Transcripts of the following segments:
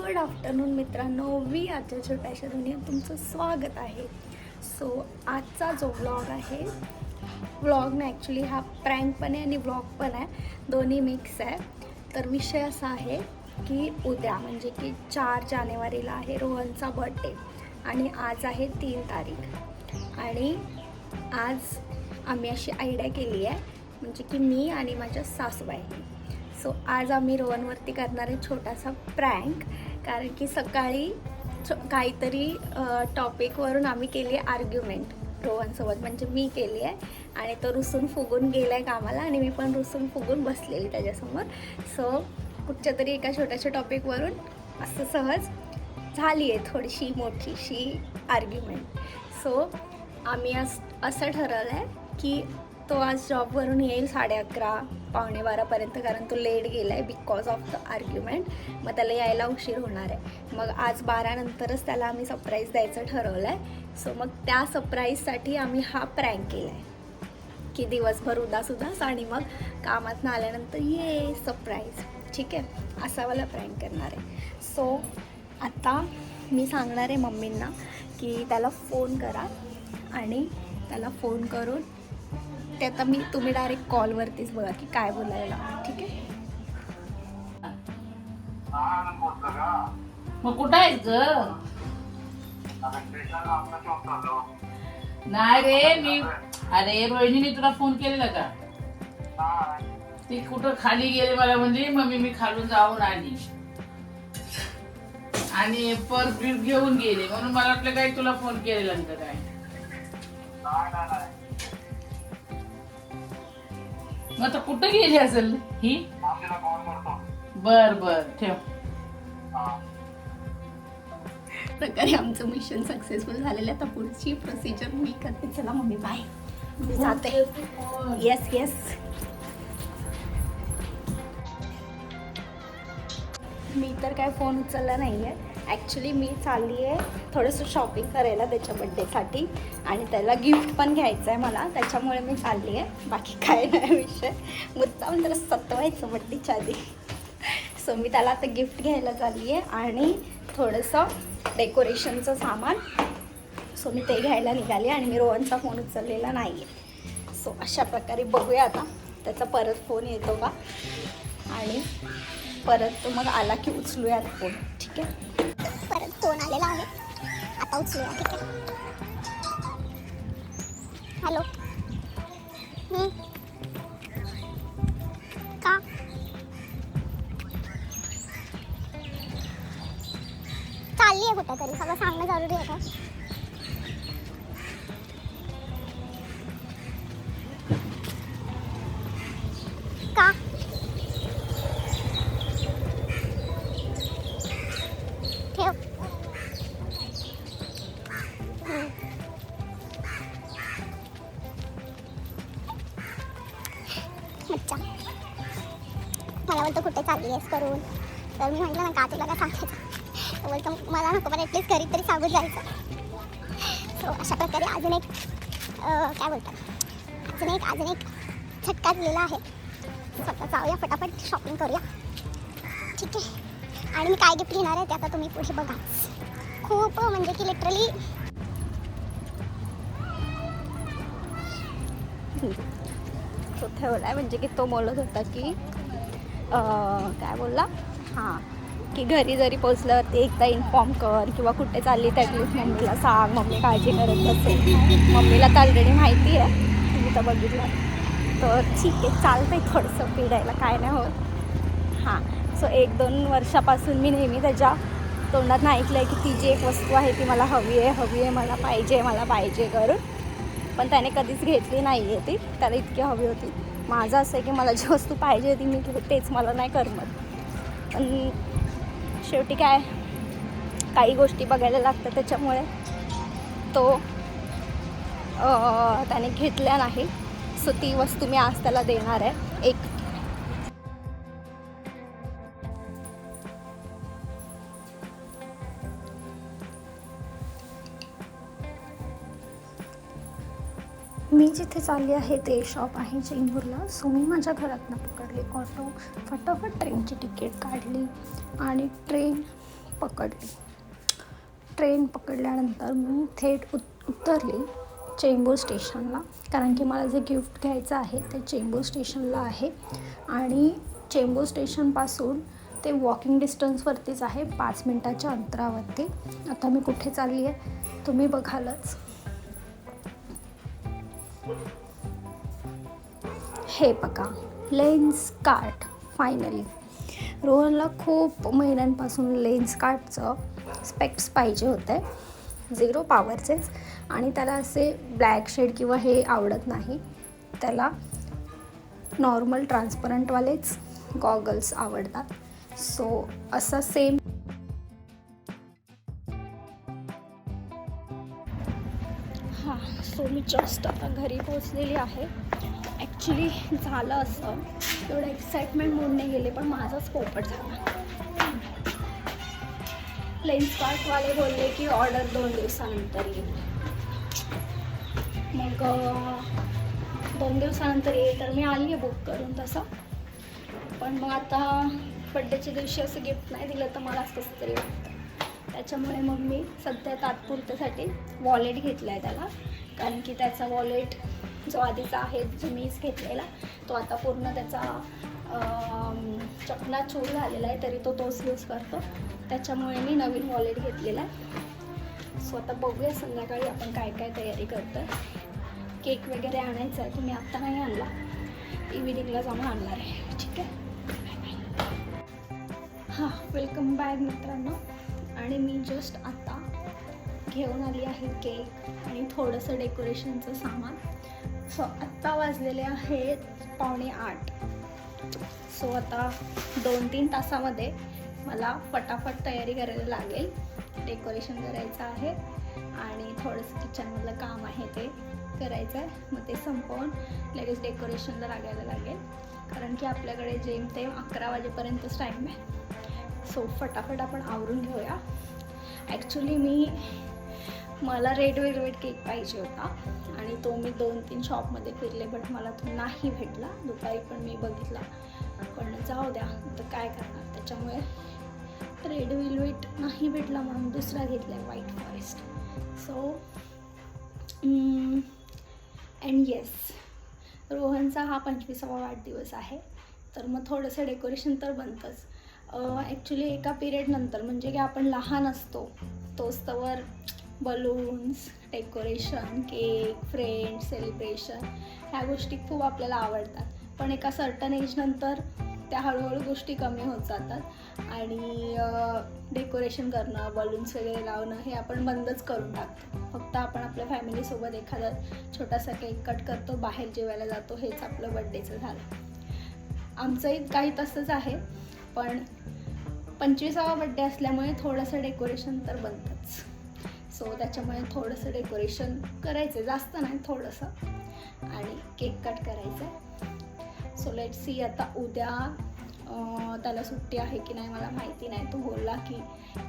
Good afternoon मित्रांनो we आजच्या छोट्याशा दुनियात तुमचं स्वागत आहे. सो आजचा जो व्लॉग आहे व्लॉग ना ॲक्च्युली हा प्रँक पण आहे आणि व्लॉग पण आहे. दोन्ही मिक्स आहे. तर विषय असा आहे की उद्या म्हणजे की चार जानेवारीला आहे रोहनचा बर्थडे आणि आज आहे तीन तारीख. आणि आज आम्ही अशी आयडिया केली आहे म्हणजे की मी आणि माझ्या सासूबाई. सो आज आम्ही रोहनवरती करणार आहे छोटासा प्रँक कारण की सकाळी काहीतरी टॉपिकवरून आम्ही केली आहे आर्ग्युमेंट रोहनसोबत. म्हणजे मी केली आहे आणि तो रुसून फुगून गेला आहे कामाला आणि मी पण रुसून फुगून बसलेली त्याच्यासमोर. सो कुठच्या तरी एका छोट्याशा टॉपिकवरून असं सहज झाली आहे थोडीशी मोठीशी आर्ग्युमेंट सो आम्ही असं ठरवलं आहे की तो आज जॉबवरून येईल साडे अकरा पावणे बारापर्यंत कारण तो लेट गेला आहे बिकॉज ऑफ द आर्ग्युमेंट मग त्याला यायला उशीर होणार आहे. मग आज बारानंतरच त्याला आम्ही सरप्राईज द्यायचं ठरवलं आहे सो मग त्या सरप्राईजसाठी आम्ही हा प्रँक केला आहे की दिवसभर उदास उदास आणि मग कामात आल्यानंतर ये सरप्राईज ठीक आहे? असा मला प्रँक करणार आहे. सो आता मी सांगणार आहे मम्मींना की त्याला फोन करा आणि त्याला फोन करून ते आता मी तुम्ही डायरेक्ट कॉलवरतीच बघा की काय बोलायला. ठीक आहे? मग कुठं आहेस ग? नाही रे मी अरे रोहिणीने तुला फोन केलेला का? ती कुठं खाली गेले मला म्हणजे मम्मी मी खालून जाऊन आली. आणि पर्स घेऊन गेले. म्हणून मला वाटलं काय तुला फोन केलेला काय. मग आता कुठं गेली असेल ही? बर बर ठेव. प्रकारे आमचं मिशन सक्सेसफुल झालेलं आहे. आता पुढची प्रोसिजर मी करते. चला मम्मी बाय मी जाते. येस येस मी तर काय फोन उचलला नाही आहे ॲक्च्युली मी चालली आहे थोडंसं शॉपिंग करायला त्याच्या बड्डेसाठी आणि त्याला गिफ्ट पण घ्यायचं आहे मला. त्याच्यामुळे मी चालली आहे बाकी काय नाही विषय. मुद्दाम त्याला सतवायचं बड्डेच्या आधी. सो मी त्याला आता गिफ्ट घ्यायला चालली आहे आणि थोडंसं डेकोरेशनचं सामान. सो मी ते घ्यायला निघाली आणि मी रोहनचा फोन उचललेला नाही आहे सो अशा प्रकारे बघूया आता. त्याचा परत फोन येतो का? आणि परत तो मग आला की उचलूयात फोन ठीक आहे? परत फोन आलेला आहे. आता उचलूया ठीक आहे? हॅलो येस करून. तर मी म्हटलं ना का तुला काय सांगायचं बोलतो मला नको पण ॲटलीस्ट घरी तरी सांगून जायचं. सो अशा प्रकारे अजून एक काय बोलतात? अजून एक अजून एक झटका दिलेला आहे. स्वतः जाऊया फटाफट शॉपिंग करूया. ठीक आहे? आणि मी काय गिफ्ट घेणार आहे ते आता तुम्ही पुढे बघा खूप म्हणजे की लिटरली तो ठेवलाय म्हणजे की तो बोलत होता की काय बोलला? हां की घरी जरी पोचल्यावरती एकदा इन्फॉर्म कर किंवा कुठे चालली तर ॲटलीस्ट मम्मीला सांग मम्मी काळजी करत असेल. मम्मीला तर ऑलरेडी माहिती आहे. तुम्ही तर बघितलं. तर ठीक आहे चालतं आहे थोडंसं पिडायला काय नाही होत. हां सो एक दोन वर्षापासून मी नेहमी त्याच्या तोंडात ऐकलं आहे की ती जी एक वस्तू आहे ती मला हवी आहे हवी आहे मला पाहिजे मला पाहिजे करून. पण त्याने कधीच घेतली नाही आहे ती. त्याला इतकी हवी होती. माझं असं आहे की मला जी वस्तू पाहिजे ती मी घेतेच मला नाही करमत. पण शेवटी काय काही गोष्टी बघायला लागतात त्याच्यामुळे तो त्याने घेतल्या नाही. सो ती वस्तू मी आज त्याला देणार आहे. एक मी जिथे चालले आहे ते शॉप आहे चेंबूरला. सो मी माझ्या घरातनं पकडली ऑटो फटाफट ट्रेनची तिकीट काढली आणि ट्रेन पकडली. ट्रेन पकडल्यानंतर मी थेट उत उतरली चेंबूर स्टेशनला कारण की मला जे गिफ्ट घ्यायचं आहे ते चेंबूर स्टेशनला आहे. आणि चेंबूर स्टेशनपासून ते वॉकिंग डिस्टन्सवरतीच आहे पाच मिनटाच्या अंतरावरती. आता मी कुठे चालली आहे तुम्ही बघालच. हे बघा लेन्स कार्ट फायनली रोहनला खूप महिन्यांपासून लेन्स कार्टचं स्पेक्ट्स पाहिजे होते. झिरो पॉवरचेच आणि त्याला असे ब्लॅक शेड किंवा हे आवडत नाही. त्याला नॉर्मल ट्रान्सपरंटवालेच गॉगल्स आवडतात. सो असा सेम सो मी जस्ट आता घरी पोचलेली आहे. ॲक्च्युली झालं असं. एवढं एक्साइटमेंट मूडने गेले पण माझाच पोपट झाला. प्लेन्सकार्टवाले बोलले की ऑर्डर दोन दिवसानंतर येईल मग दोन दिवसानंतर येईल तर मी आली आहे बुक करून तसं. पण मग आता बड्डेच्या दिवशी असं गिफ्ट नाही दिलं तर मलाच कसं तरी वाटतं. त्याच्यामुळे मग मी सध्या तात्पुरत्यासाठी वॉलेट घेतलं आहे त्याला. कारण की त्याचा वॉलेट जो आधीचा आहे जो मीच घेतलेला तो आता पूर्ण त्याचा अं, चकनाचूर झालेला आहे तरी तो तोच यूज करतो. त्याच्यामुळे मी नवीन वॉलेट घेतलेला आहे. सो आता बघूया संध्याकाळी आपण काय काय तयारी करतो केक वगैरे आणायचा आहे तुम्ही आत्ता नाही आणला. इव्हिनिंगला जाऊन आणणार आहे. ठीक आहे? हां वेलकम बॅक मित्रांनो. आणि मी जस्ट आत्ता घेऊन आली आहे केक आणि थोडंसं डेकोरेशनचं सामान. सो आत्ता वाजलेले आहेत पावणे आठ. सो आता दोन तीन तासामध्ये मला फटाफट तयारी करायला लागेल. डेकोरेशन करायचं आहे आणि थोडंसं किचनमधलं काम आहे ते करायचं आहे मग ते संपवून लगेच डेकोरेशनला लागायला लागेल. कारण की आपल्याकडे जेमतेम अकरा वाजेपर्यंतच टाईम आहे. सो फटाफट आपण आवरून घेऊया. ॲक्च्युली मी मला रेड वेलवेट केक पाहिजे होता आणि तो मी दोन तीन शॉपमध्ये फिरले बट मला तो नाही भेटला. दुपारी पण मी बघितला. पण जाऊ द्या तर काय करणार? त्याच्यामुळे रेड वेलवेट नाही भेटला म्हणून दुसरा घेतला आहे white forest so and yes रोहनचा हा पंचवीसावा वाढदिवस आहे. तर मग थोडंसं डेकोरेशन तर बनतंच. ॲक्च्युली एका पिरियडनंतर म्हणजे की आपण लहान असतो तोच तवर balloons decoration cake friend celebration ह्या गोष्टी खूप आपल्याला आवडतात. पण एका सर्टन एजनंतर त्या हळूहळू गोष्टी कमी होत जातात. आणि डेकोरेशन करणं बलून्स वगैरे लावणं हे आपण बंदच करून टाकतो. फक्त आपण आपल्या फॅमिलीसोबत एखादा छोटासा केक कट करतो बाहेर जेवायला जातो हेच आपलं बड्डेचं झालं. आमचंही काही तसंच आहे. पण पंचवीसावा बड्डे असल्यामुळे थोडंसं डेकोरेशन तर बनतं सो त्याच्यामुळे थोडंसं डेकोरेशन करायचं जास्त नाही थोडंसं. आणि केक कट करायचं आहे सो लेट सी आता उद्या त्याला सुट्टी आहे की नाही मला माहिती नाही. तो बोलला की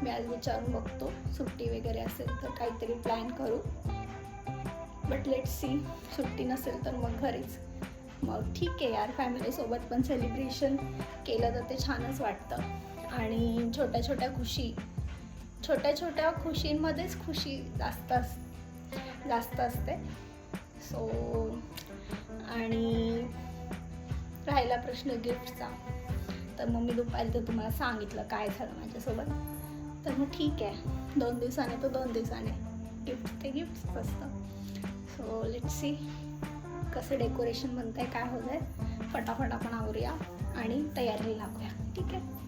मी आज विचारून बघतो. सुट्टी वगैरे असेल तर काहीतरी प्लॅन करू. बट लेट सी सुट्टी नसेल तर मग घरीच. मग ठीक आहे यार फॅमिलीसोबत पण सेलिब्रेशन केलं तर ते छानच वाटतं. आणि छोट्या छोट्या खुशी. छोट्या छोट्या खुशींमध्येच खुशी जास्त अस जास्त असते. सो आणि राहिला प्रश्न गिफ्टचा. तर मग मी दुपारी तर तुम्हाला सांगितलं काय झालं माझ्यासोबत. तर मग ठीक आहे. दोन दिवसाने तर दोन दिवसाने. गिफ्ट ते गिफ्ट असतं. सो लेट सी कसं डेकोरेशन बनतंय काय होत आहे फटाफट आपण आवरूया आणि तयारीला लागूया. ठीक आहे?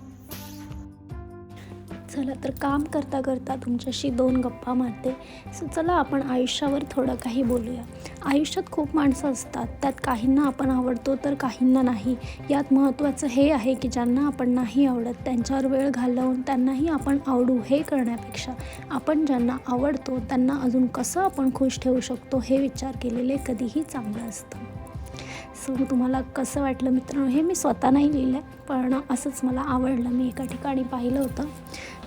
चला तर काम करता करता तुमच्याशी दोन गप्पा मारते. सो चला आपण आयुष्यावर थोडं काही बोलूया. आयुष्यात खूप माणसं असतात. त्यात काहींना आपण आवडतो तर काहींना नाही. यात महत्त्वाचं हे आहे की ज्यांना आपण नाही आवडत त्यांच्यावर वेळ घालवून त्यांनाही आपण आवडू हे करण्यापेक्षा आपण ज्यांना आवडतो त्यांना अजून कसं आपण खुश ठेवू शकतो हे विचार केलेले कधीही चांगलं असतं. सो तुम्हाला कसं वाटलं मित्रांनो हे मी स्वतः नाही लिहिलं आहे पण असंच मला आवडलं. मी एका ठिकाणी पाहिलं होतं.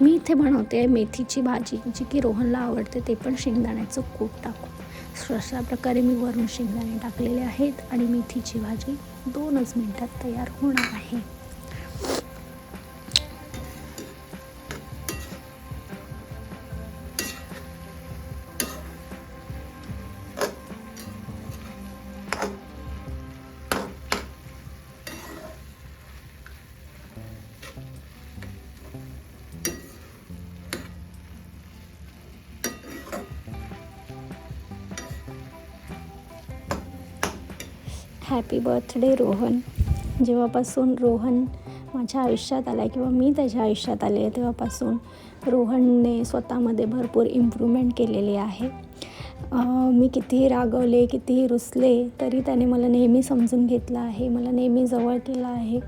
मी इथे बनवते मेथीची भाजी जी की रोहनला आवडते ते पण शेंगदाण्याचं कूट टाकू अशा प्रकारे मी वरून शेंगदाणे टाकलेले आहेत आणि मेथीची भाजी दोनच मिनटात तयार होणार आहे. हॅपी बर्थडे रोहन जेव्हापासून रोहन माझ्या आयुष्यात आला आहे किंवा मी त्याच्या आयुष्यात आले आहे तेव्हापासून रोहनने स्वतःमध्ये भरपूर इम्प्रूव्हमेंट केलेली आहे. मी कितीही रागवले कितीही रुसले तरी त्याने मला नेहमी समजून घेतलं आहे. मला नेहमी जवळ केलं आहे.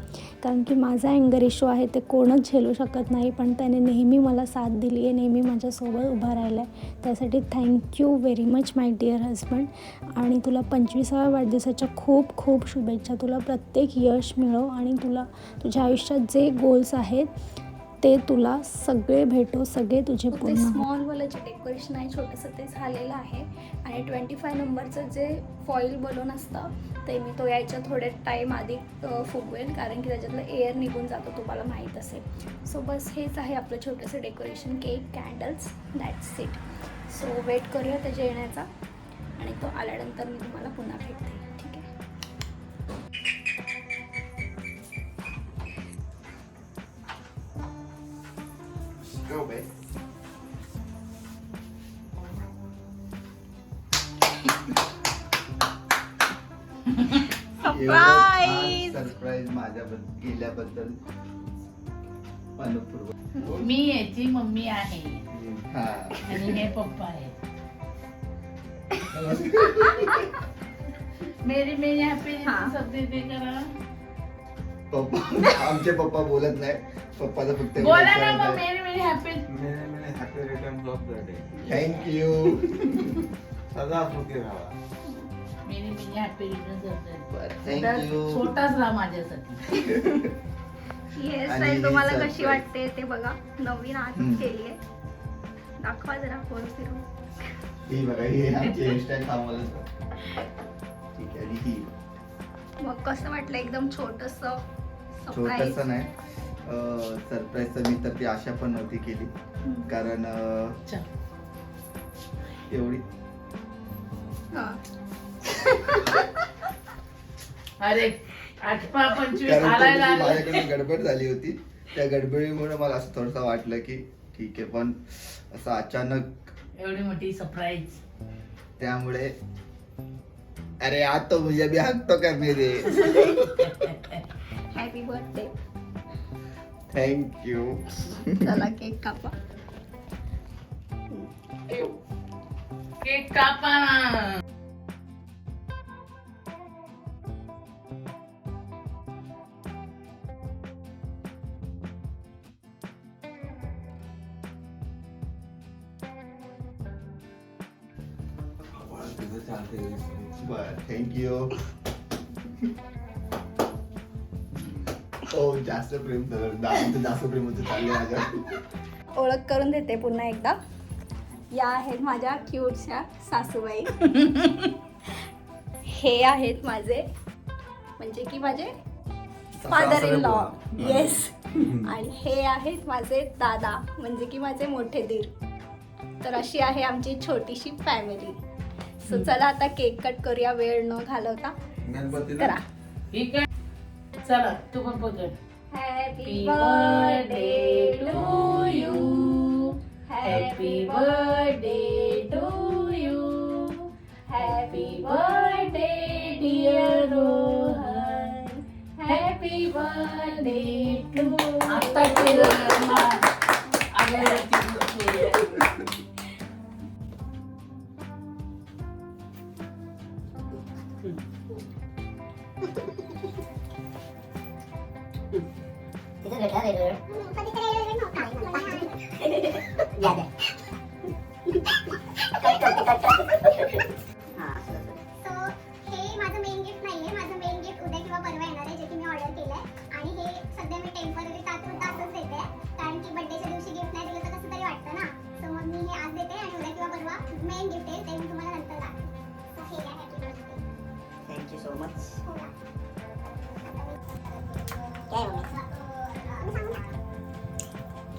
कारण की माझा अँगर इशू आहे ते कोणच झेलू शकत नाही पण त्याने नेहमी मला साथ दिली आहे नेहमी माझ्यासोबत उभा राहिला आहे त्यासाठी thank you very much my dear husband आणि तुला पंचवीसाव्या वाढदिवसाच्या खूप खूप शुभेच्छा. तुला प्रत्येक यश मिळो आणि तुला तुझ्या आयुष्यात जे गोल्स आहेत ते तुला सगळे भेटो सगळे तुझे पूर्ण. स्मॉलवालं जे डेकोरेशन आहे छोटंसं ते झालेलं आहे. आणि ट्वेंटी फाय नंबरचं जे फॉईल बलून असतं ते मी तो यायच्या थोड्या टाईम आधी फुगवेल. कारण की त्याच्यातलं एअर निघून जातो तुम्हाला माहीत असेल. सो बस हेच आहे आपलं छोटंसं decoration cake candles that's it so wait करूया त्याच्या येण्याचा. आणि तो आल्यानंतर मी तुम्हाला पुन्हा भेटते. मी याची मम्मी आहे. हा. आणि हे पप्पा आहे मेरी मेरी हॅपी हाँ. सब दे दे करा. पप्पा आमचे पप्पा बोलत नाही. पप्पाला फक्त बोला ना मग मेरी many happy many many happy return of the day thank you सदा सुखी राहा many many happy return thank you छोटाच राहा माझ्यासाठी. ही हेअरस्टाईल तुम्हाला. कशी वाटते ते बघा. नवीन. आजच केली आहे. दाखवा जरा फोन फिरून. ही बघा ही आमची हेअरस्टाईल ठीक आहे आणि ही. मग कसं वाटलं? एकदम छोटस सरप्राईज छोटस नाही. सरप्राईजचं मी तर ती आशा पण नव्हती केली. कारण. एवढी. अरे पंचवीस कारण. माझ्याकडे गडबड झाली होती त्या गडबडीमुळे मला असं थोडंसं वाटलं की ठीक आहे पण असं अचानक एवढी मोठी सरप्राईज त्यामुळे अरे आज तो मुझे भी हकतो का मेरे? हॅपी बर्थडे थँक्यू चला केक कापा. केक कापा. थँक्यू हो जास्त प्रेम दादाचं जास्त प्रेम होतं चालले माझ्या ओळख करून देते पुन्हा एकदा. या आहेत माझ्या क्यूटच्या सासूबाई. हे आहेत माझे. म्हणजे की माझे फादर इन लॉ येस आणि हे आहेत माझे दादा म्हणजे की माझे मोठे दीर. तर अशी आहे आमची छोटीशी फॅमिली सो चला आता केक कट करूया वेळ न घालवता. करा. ठीक आहे. चला तू पण हॅपी बर्थडे टू यू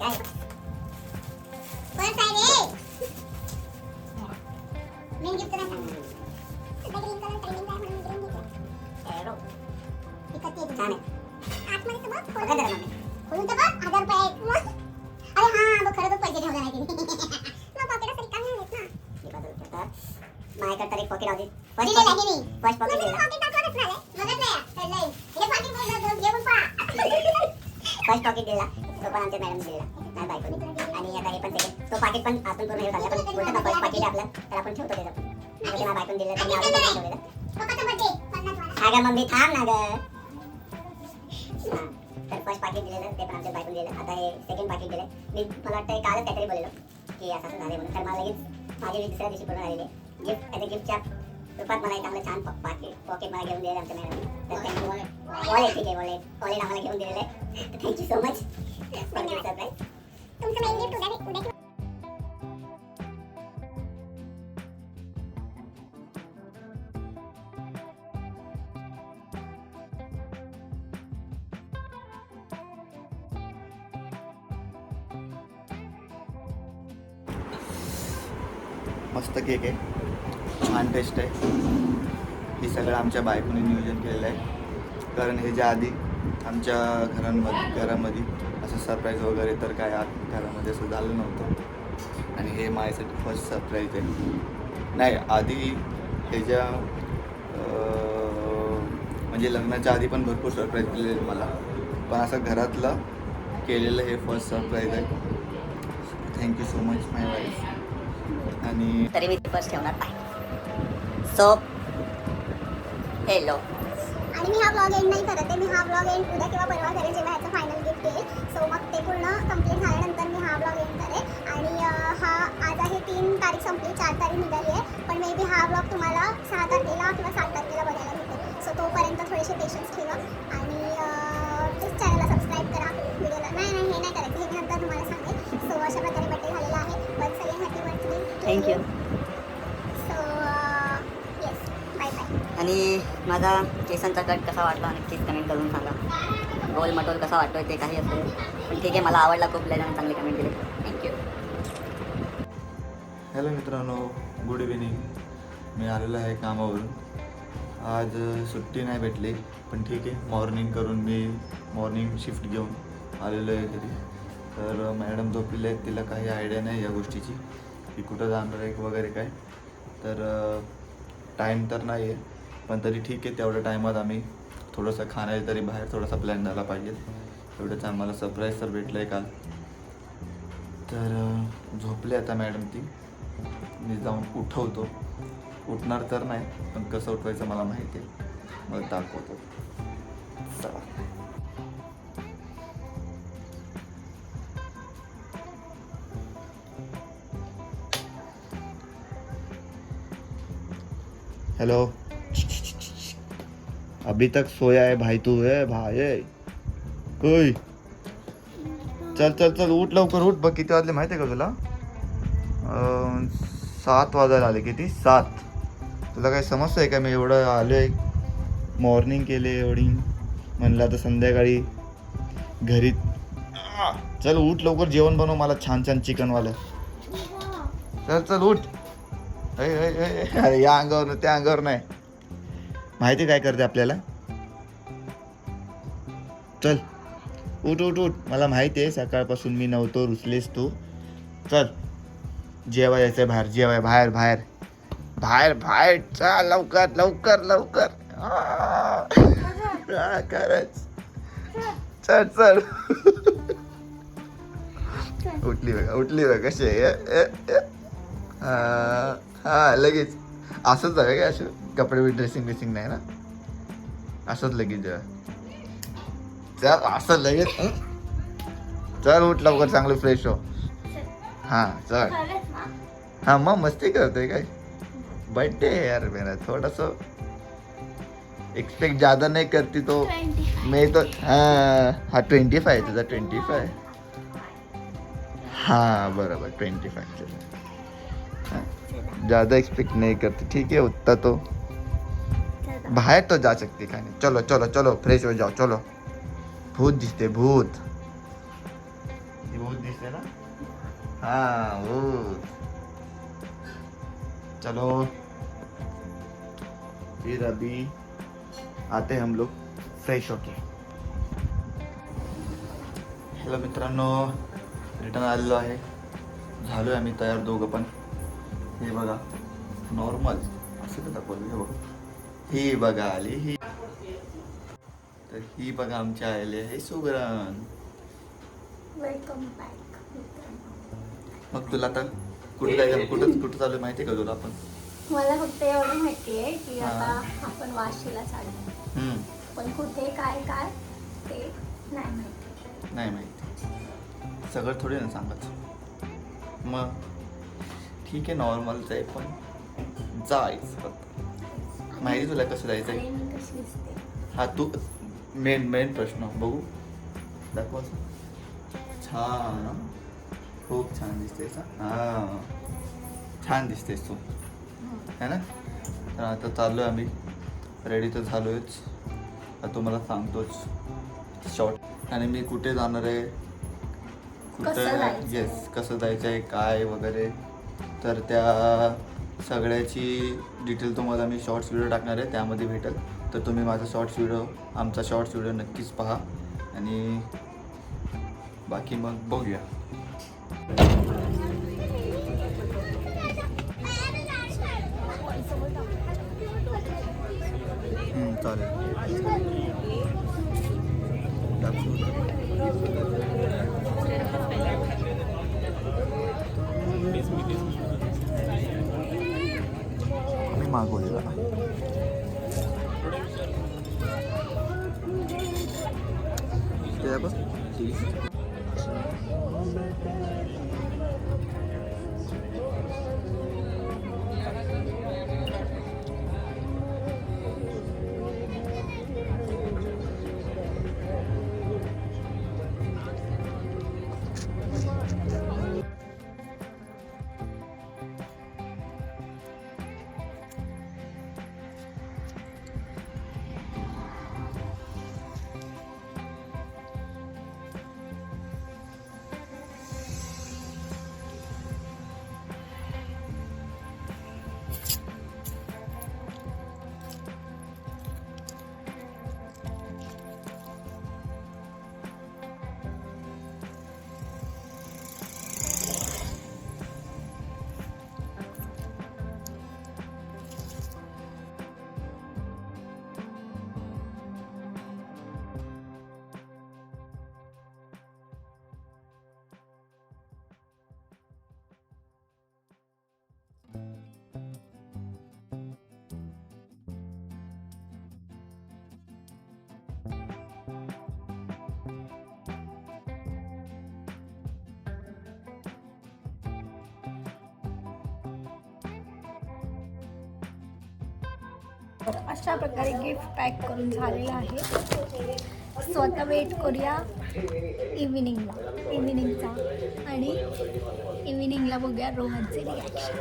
काय पर्स आपण पूर्ण हे झाला. पण बोलतात पाकिट आपलं. तर आपण ठेवतो त्याचं. आणि ते मला बायकोनी दिलं तर मी अजून पण ठेवलेलं अगं मम्मी थांब ना गं. तर फर्स्ट पाकिट दिलेलं ते पण आमच्या बायकोनी दिलं आता हे सेकंड पाकिट दिलं मी मला वाटतं कालच काहीतरी बोललेलो की असं असं झालं म्हणून. तर मला लगेच माझी दुसऱ्या दिवशी पूर्ण झालेली गिफ्ट अ गिफ्टच्या रूपात मला एक चांगलं छान पाकिट पॉकेट मला घेऊन दिलेलं आमच्या मॅडमने तर थँक्यू वॉलेट ठीक आहे वॉलेट वॉलेट आम्हाला घेऊन दिलेलं आहे. Thank you so much surprise तुमचं मेन गिफ्ट उद्या केक आहे. छान टेस्ट आहे. हे सगळं आमच्या बायकोने नियोजन केलेलं आहे. कारण हे ज्या आधी आमच्या घरांमध्ये घरामध्ये असं सरप्राईज वगैरे तर काय आत घरामध्ये असं झालं नव्हतं. आणि हे माझ्यासाठी फर्स्ट सरप्राईज आहे. नाही आधी ह्याच्या म्हणजे लग्नाच्या आधी पण भरपूर सरप्राईज दिलेले मला. पण असं घरातलं केलेलं हे फर्स्ट सरप्राईज आहे. Thank you so much my wife आणि तरी मी पर्स ठेवणार नाही सो हॅलो आणि मी हा ब्लॉग एंड नाही करत आहे मी हा ब्लॉग एंड उद्या किंवा परवा करेन जेव्हा ह्याचं फायनल गिफ्ट येईल. सो मग ते पूर्ण कंप्लीट झाल्यानंतर मी हा ब्लॉग एंड करेन. आणि हा आज आहे तीन तारीख संपली चार तारीख निघाली आहे. पण मे बी हा ब्लॉग तुम्हाला सहा तारखेला किंवा सात तारखेला बघायला भेटेल. सो तोपर्यंत थोडेसे पेशन्स ठेवा. आणि प्लीज चॅनलला सबस्क्राईब करा. व्हिडिओला नाही नाही हे नाही करायचं. हे मी नंतर तुम्हाला सांगेन. सो अशा प्रकारे thank you so yes bye bye आणि माझा केसांचा कट कसा वाटला? नक्कीच कमेंट करून सांगा. गोल मटोल कसा वाटतोय ते काही असेल. पण ठीक आहे मला आवडला खूप लय चांगली कमेंट दिली. थँक्यू हॅलो मित्रांनो गुड इव्हिनिंग मी आलेलो आहे कामावरून. आज सुट्टी नाही भेटली पण ठीक आहे. मॉर्निंग करून मी मॉर्निंग शिफ्ट घेऊन आलेलो आहे घरी. तर मॅडम झोपलेले आहेत तिला काही आयडिया नाही या गोष्टीची. की कुठं जाणार आहे वगैरे काय. तर टाईम तर नाही आहे पण तरी ठीक आहे तेवढ्या टायमात आम्ही थोडंसं खाण्याच्या तरी बाहेर थोडासा प्लॅन झाला पाहिजे. एवढंच आम्हाला सरप्राईज तर भेटलं आहे काल. तर झोपले आता मॅडम ती. मी जाऊन उठवतो. उठणार तर नाही पण कसं उठवायचं मला माहिती आहे. मग दाखवतो चला. हेलो अभी तक सोया है भाई तू है भाई। है कोई। चल चल चल उठ लवकर उठ। बघ किती वाजले माहिती आहे का तुला? सात वाजायला आले किती? सात. तुला काही समजतं आहे का? मी एवढं आलो आहे. मॉर्निंग केले एवढी. म्हणलं आता संध्याकाळी घरी. चल उठ लवकर. जेवण बनव. मला छान छान चिकनवालं. चल चल उठ. अरे या अंगावर नाही, त्या अंगावर नाही. माहिती काय करते आपल्याला? चल. उठ उठ उठ. मला माहिती आहे सकाळपासून मी नव्हतो रुसलेस तू. चल. जेवा यायचंय बाहेर जेवाय बाहेर बाहेर. बाहेर बाहेर. चल लवकर लवकर लवकर. खरंच. चल चल. उठली बघा उठली बघा कशी आहे. हा, लगेच. असंच आहे का असं कपडे ड्रेसिंग बिसिंग नाही ना? असंच लगेच जेवा. चल असं लगेच? चल उठ लवकर चांगलं फ्रेश हो. हा चल. हा मग मस्ती करतोय काय? बर्थडे है यार मेरा थोड़ा सा एक्सपेक्ट ज्यादा नहीं करती तो. मैं तो हाँ हाँ ट्वेंटी फाय तुझा ट्वेंटी फाय हाँ बराबर ट्वेंटी फाय ज़्यादा एक्सपेक्ट नहीं करती ठीक है? उतना तो बाहर तो जा सकती खाने। चलो चलो चलो फ्रेश हो जाओ चलो। भूत दिसते भूत। भूत दिसते ना? हाँ भूत। चलो। फिर अभी आते हैं हम लोग फ्रेश होके। हॅलो मित्रांनो रिटर्न आलेलो आहे. झालो आहे आम्ही तयार दोघं पण. हे बघा नॉर्मल असं का दाखवलं? हे बघा. ही बघा आली ही. तर ही बघा आमची आलेली आहे सुगरण. वेलकम बॅक मग तुला आता कुठं जायचं? कुठं कुठं चालू माहिती का तुला आपण? मला फक्त एवढं माहिती आहे की. आता आपण वाशीला हम्म, पण कुठे काय काय ते नाही माहिती. नाही माहिती. सगळं थोडी ना सांगायचं. मग? ठीक आहे नॉर्मलच आहे पण जायचं फक्त. माहिती तुला कसं जायचं आहे दिसते? हा तू मेन मेन प्रश्न बघू. दाखव. छान? खूप छान दिसतेस हं? छान दिसतेस तू. है ना? तर आता चाललो आम्ही. रेडी तर झालोयच. आता तुम्हाला सांगतोच. शॉर्ट आणि मी कुठे जाणार आहे? जायचं? येस कसं जायचं आहे काय वगैरे? तर त्या सगळ्याची डिटेल तुम्हाला मी शॉर्ट्स व्हिडिओ टाकणार आहे त्यामध्ये भेटेल. तर तुम्ही माझा शॉर्ट्स व्हिडिओ आमचा शॉर्ट्स व्हिडिओ नक्कीच पहा. आणि बाकी मग बघूया. चालेल. हम्म, चालेल मी मागवलेला ते बघ तर अशा प्रकारे गिफ्ट पॅक करून झालेलं आहे. सो आता वेट करूया इव्हिनिंगला इव्हिनिंगचा आणि इव्हिनिंगला बघूया रोहनचे रिॲक्शन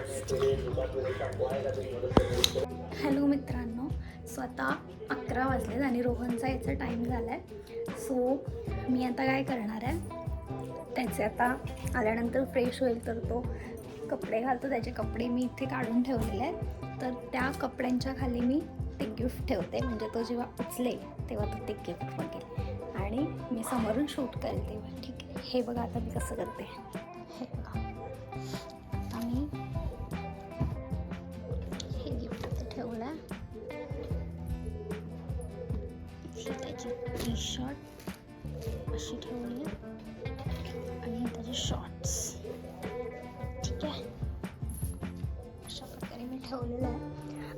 हॅलो मित्रांनो. सो आता अकरा वाजलेत आणि रोहनचा याचा टाईम झाला आहे सो मी आता काय करणार आहे? त्याचे आता आल्यानंतर फ्रेश होईल तर तो कपडे घालतो. त्याचे कपडे मी इथे काढून ठेवलेले आहेत. तर त्या कपड्यांच्या खाली मी ते गिफ्ट ठेवते. म्हणजे तो जेव्हा उचलेल तेव्हा तो ते गिफ्ट बघेल. आणि मी समोरून शूट करेल तेव्हा. ठीक आहे? हे बघा आता मी कसं करते. हे बघा. आता मी हे गिफ्ट ठेवलं आहे. त्याची टी शर्ट अशी ठेवली आहे. आणि त्याचे शॉर्ट्स ठेवलेलं आहे.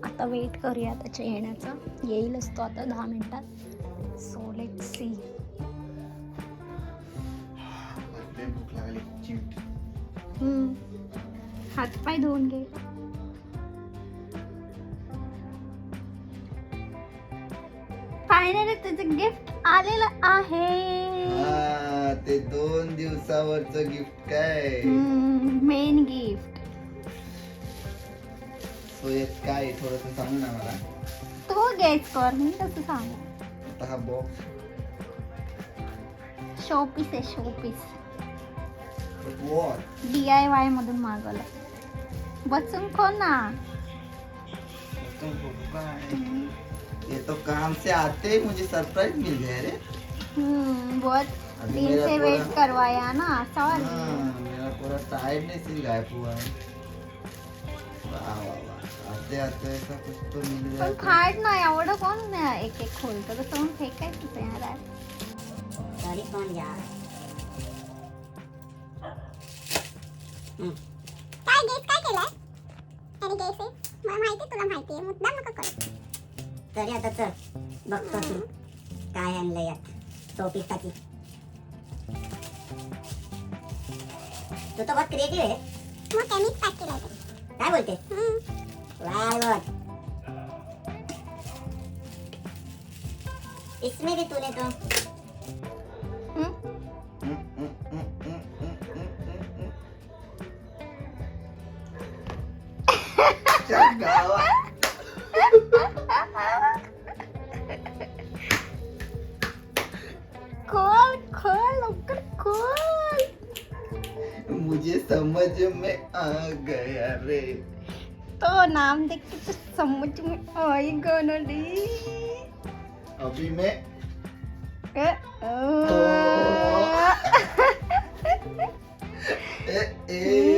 आता वेट करूया त्याच्या येण्याचा. येईलच तो आता दहा मिनिटात. सो लेट सी हातपाय धुवून घे. फायनली तुझं गिफ्ट आलेलं आहे. ते दोन दिवसावरचं गिफ्ट काय? मेन गिफ्ट सो यात काय थोडस सांग ना मला तो गेस कर मी कसं सांगू आता हा बॉक्स शोपीस आहे showpiece what D I Y मधून मागवलं बसून खो ना। ये तो काम से आते ही मुझे सरप्राइज़ मिल गया रे। हम्म, बहुत अभी दिन मेरा से वेट करवाया ना सवाल हाँ, मेरा पूरा टायर्डनेस ही गायब हुआ है। वाह वाह वाह। आते आते ऐसा कुछ तो मिल पण गया फाड ना एवढं कोण एक एक खोलतं तसं मग फेकायचं यार तरी पण यार काय गेस काय केलंय? त्याने गेस आहे? मला माहिती आहे तुला माहिती आहे. मुद्दाम नका करू. तरी आता चल. बघतो तू. काय आणलं यात? चौपिस्ताची तू तर बहुत क्रिएटिव्ह आहे. मग त्यांनीच पॅक केलंय ते. काय बोलते? हम्म. वाह इसमें भी तूने तो। खोल खोल खोल। मुझे समझ में आ गया रे। तो नाम देख के तो समझ में आई गनडी अभी मैं ए, ए,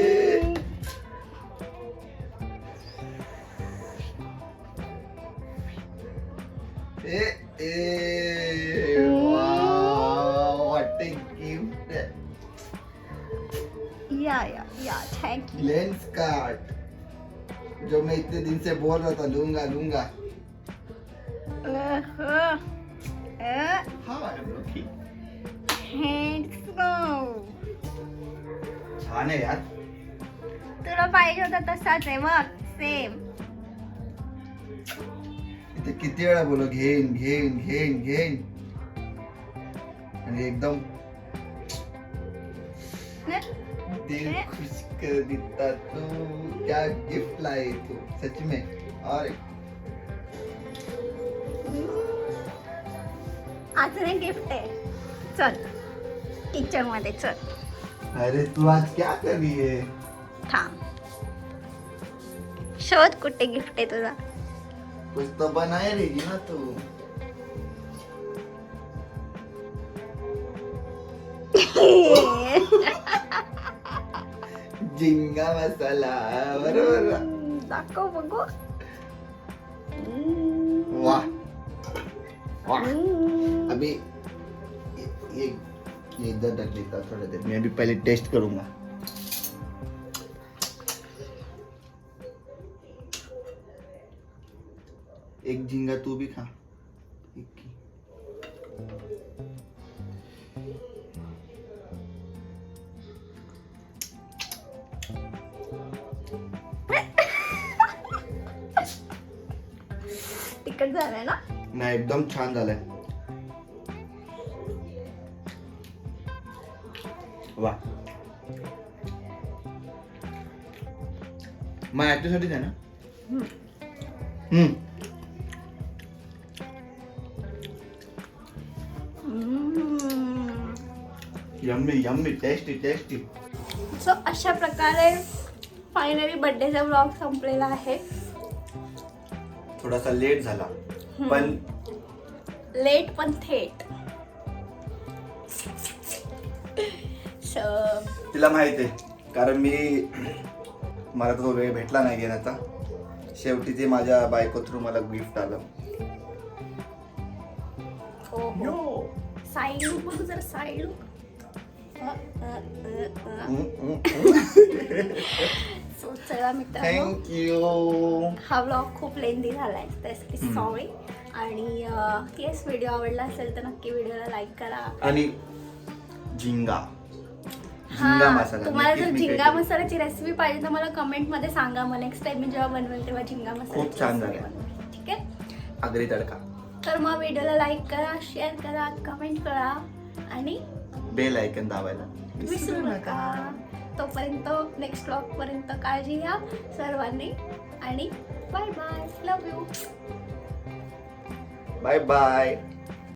इतने दिन से बोल रहा था लूंगा लूंगा छान आहे यार. तुला पाहिजे होता तसाच आहे बघ सेम इथे किती वेळा बोलो घेईन घेईन घेईन घेईन. आणि एकदम दिल खुश देता तू क्या गिफ्ट लाए तू सच में और अजून गिफ्ट आहे. चल किचनमध्ये चल. अरे तू आज क्या कर रही है? थांब. शोध कुठे गिफ्ट आहे तुझा. कुछ तो बनाए रहेगी ना तू. झिंगा मसाला बरोबर दाखव बघू वाह वाह अभी ये ये ये इधर रख देता थोड़ा देर मैं अभी पहले टेस्ट करूँगा एक झींगा तू भी खा नाही एकदम छान झालंय. वा. मग ऍक्टिव्हिटीच आहे ना? हम्म. Yummy yummy tasty tasty so अशा प्रकारे फायनली बड्डेचा ब्लॉग संपलेला आहे. थोडासा लेट झाला. पण लेट पण थेट. सो तिला माहीत आहे कारण मी मला तो वेळ भेटला नाही घेण्याचा. शेवटी ते माझ्या बायको थ्रू मला गिफ्ट आलं. हो हो. साईड लुक बघू जरा साईड लुक सो चला मित्रांनो. थँक्यू हा व्लॉग खूप लेंदी झालाय. त्यासाठी. सॉरी आणि येस व्हिडिओ आवडला असेल तर नक्की व्हिडिओला लाईक करा. आणि झिंगा. हा तुम्हाला जर झिंगा मसाल्याची रेसिपी पाहिजे तर मला कमेंटमध्ये सांगा. मग नेक्स्ट टाइम मी जेव्हा बनवेल तेव्हा झिंगा मसाला. ठीक आहे? आगरी तडका. तर मग व्हिडिओला लाईक करा शेअर करा कमेंट करा. आणि बेल ऐकन दाबायला विसरू नका. तोपर्यंत नेक्स्ट ब्लॉग पर्यंत काळजी घ्या सर्वांनी. आणि bye bye love you bye bye